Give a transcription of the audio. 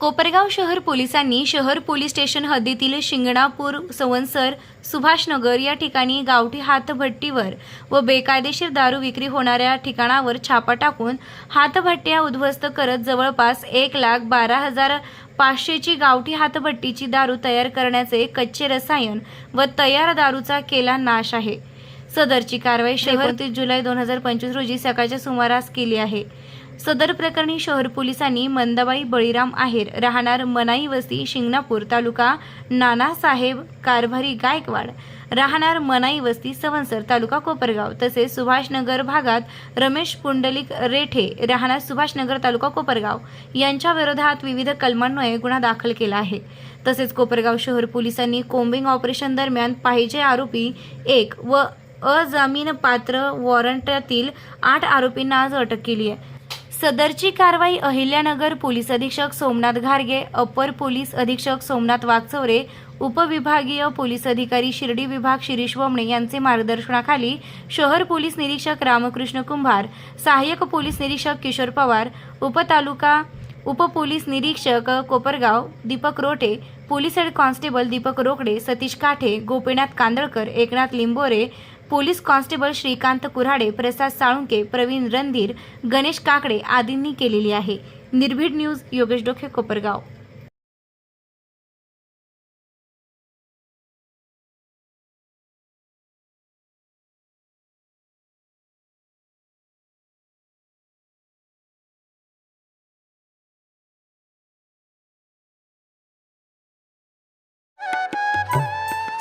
कोपरगाव शहर पोलिसांनी शहर पोलीस स्टेशन हद्दीतील शिंगणापूर संवत्सर सुभाषनगर या ठिकाणी गावठी हातभट्टीवर व बेकायदेशीर दारू विक्री होणाऱ्या ठिकाणावर छापा टाकून हातभट्ट्या उद्ध्वस्त करत जवळपास एक लाख बारा हजार पाचशेची गावठी हातभट्टीची दारू तयार करण्याचे कच्चे रसायन व तयार दारूचा केला नाश आहे. सदरची कारवाई एकोणतीस जुलै दोन हजार पंचवीस रोजी सकाळच्या सुमारास केली आहे. सदर प्रकरणी शहर पोलिसांनी मंदाबाई बळीराम आहेर राहणार मनाई वस्ती शिंगणापूर तालुका नानासाहेब कारभारी गायकवाड राहणार मनाई वस्ती सवंसर तालुका कोपरगाव तसेच सुभाषनगर भागात रमेश पुंडलिक रेठे राहणार सुभाषनगर तालुका कोपरगाव यांच्या विरोधात विविध कलमान्वये गुन्हा दाखल केला आहे. तसेच कोपरगाव शहर पोलिसांनी कोम्बिंग ऑपरेशन दरम्यान पाहिजे आरोपी एक व अजामीन पात्र वॉरंटातील आठ आरोपींना आज अटक केली आहे. सदरची कारवाई अहिल्यानगर पोलीस अधीक्षक सोमनाथ घारगे अपर पोलीस अधीक्षक सोमनाथ वागचौरे उपविभागीय पोलीस अधिकारी शिर्डी विभाग शिरीष वमणे यांचे मार्गदर्शनाखाली शहर पोलीस निरीक्षक रामकृष्ण कुंभार सहाय्यक पोलीस निरीक्षक किशोर पवार उपतालुका उपपोलीस निरीक्षक Kopargaon Deepak Rote police head constable Deepak Rokade Satish Kathe Gopinath Kandalkar Eknath Limbore police constable Shrikant Kurhade Prasad Salunke Pravin Randhir Ganesh Kakade आदींनी केलेली आहे. निर्भीड न्यूज योगेश डोखे कोपरगाव.